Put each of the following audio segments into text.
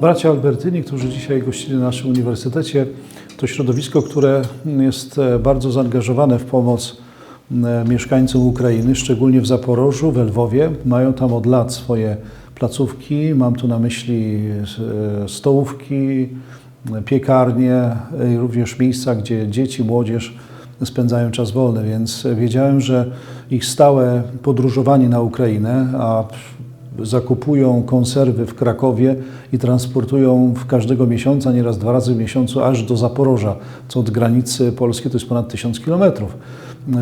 Bracia Albertyni, którzy dzisiaj gościli na naszym uniwersytecie, to środowisko, które jest e, bardzo zaangażowane w pomoc e, mieszkańcom Ukrainy, szczególnie w Zaporożu, w Lwowie. Mają tam od lat swoje placówki. Mam tu na myśli e, stołówki, piekarnie również miejsca, gdzie dzieci, młodzież spędzają czas wolny, więc wiedziałem, że ich stałe podróżowanie na Ukrainę, a zakupują konserwy w Krakowie i transportują w każdego miesiąca, nieraz dwa razy w miesiącu, aż do Zaporoża, co od granicy Polski to jest ponad tysiąc kilometrów.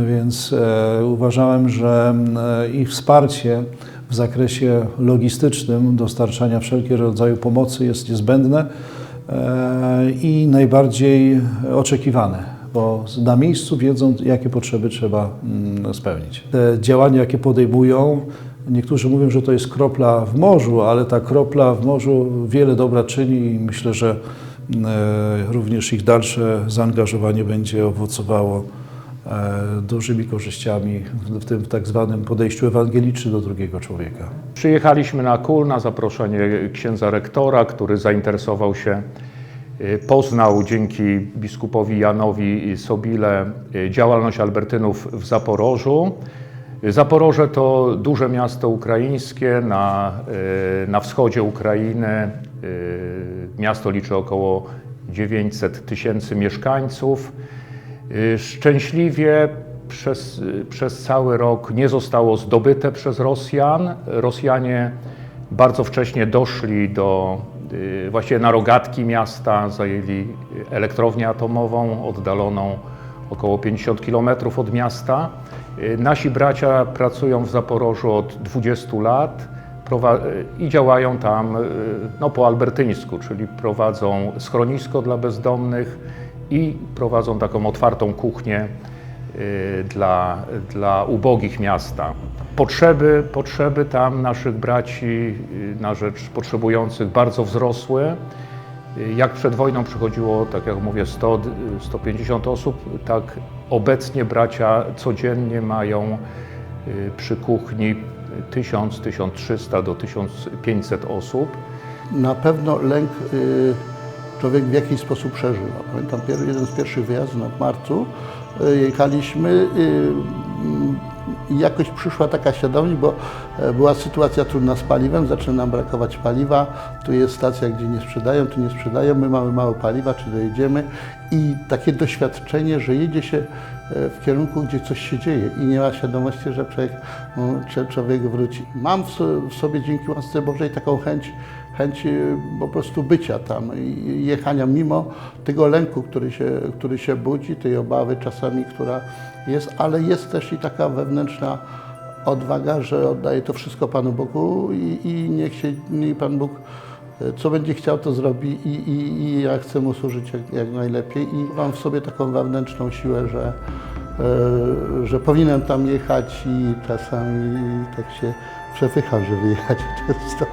Więc e, uważałem, że e, ich wsparcie w zakresie logistycznym, dostarczania wszelkiego rodzaju pomocy jest niezbędne e, i najbardziej oczekiwane bo na miejscu wiedzą, jakie potrzeby trzeba mm, spełnić. Te działania, jakie podejmują, niektórzy mówią, że to jest kropla w morzu, ale ta kropla w morzu wiele dobra czyni i myślę, że e, również ich dalsze zaangażowanie będzie owocowało e, dużymi korzyściami w tym tak zwanym podejściu ewangelicznym do drugiego człowieka. Przyjechaliśmy na KUL na zaproszenie księdza rektora, który zainteresował się, y, poznał dzięki biskupowi Janowi Sobile działalność Albertynów w Zaporożu. Zaporoże to duże miasto ukraińskie na, y, na wschodzie Ukrainy. Y, Miasto liczy około 900 tysięcy mieszkańców. Y, Szczęśliwie przez, przez cały rok nie zostało zdobyte przez Rosjan. Rosjanie bardzo wcześnie doszli do, właściwie na rogatki miasta, zajęli elektrownię atomową oddaloną około 50 km od miasta. Y, Nasi bracia pracują w Zaporożu od 20 lat y, i działają tam y, no, po albertyńsku, czyli prowadzą schronisko dla bezdomnych i prowadzą taką otwartą kuchnię dla, dla ubogich miasta. Potrzeby, potrzeby tam naszych braci na rzecz potrzebujących bardzo wzrosły. Jak przed wojną przychodziło, tak jak mówię, 100, y, 150 osób, tak obecnie bracia codziennie mają y, przy kuchni 1000, 1300 do 1500 osób. Na pewno lęk y, człowiek w jakiś sposób przeżywa. Pamiętam jeden z pierwszych wyjazdów na marcu, y, jechaliśmy i jakoś przyszła taka świadomość, bo e, była sytuacja trudna z paliwem, zaczyna nam brakować paliwa, tu jest stacja, gdzie nie sprzedają, tu nie sprzedają, my mamy mało paliwa, czy dojedziemy. I takie doświadczenie, że jedzie się e, w kierunku, gdzie coś się dzieje i nie ma świadomości, że człowiek, czy człowiek wróci. Mam w sobie dzięki łasce Bożej taką chęć, chęć y, po prostu bycia tam i jechania mimo tego lęku, który się, który się budzi, tej obawy czasami, która jest, ale jest też i taka wewnętrzna odwaga, że oddaję to wszystko Panu Bogu i, i niech się Pan Bóg y, co będzie chciał, to zrobi i, i, i ja chcę Mu służyć jak, jak najlepiej i mam w sobie taką wewnętrzną siłę, że, y, że powinienem tam jechać i czasami tak się przepycham, żeby jechać często.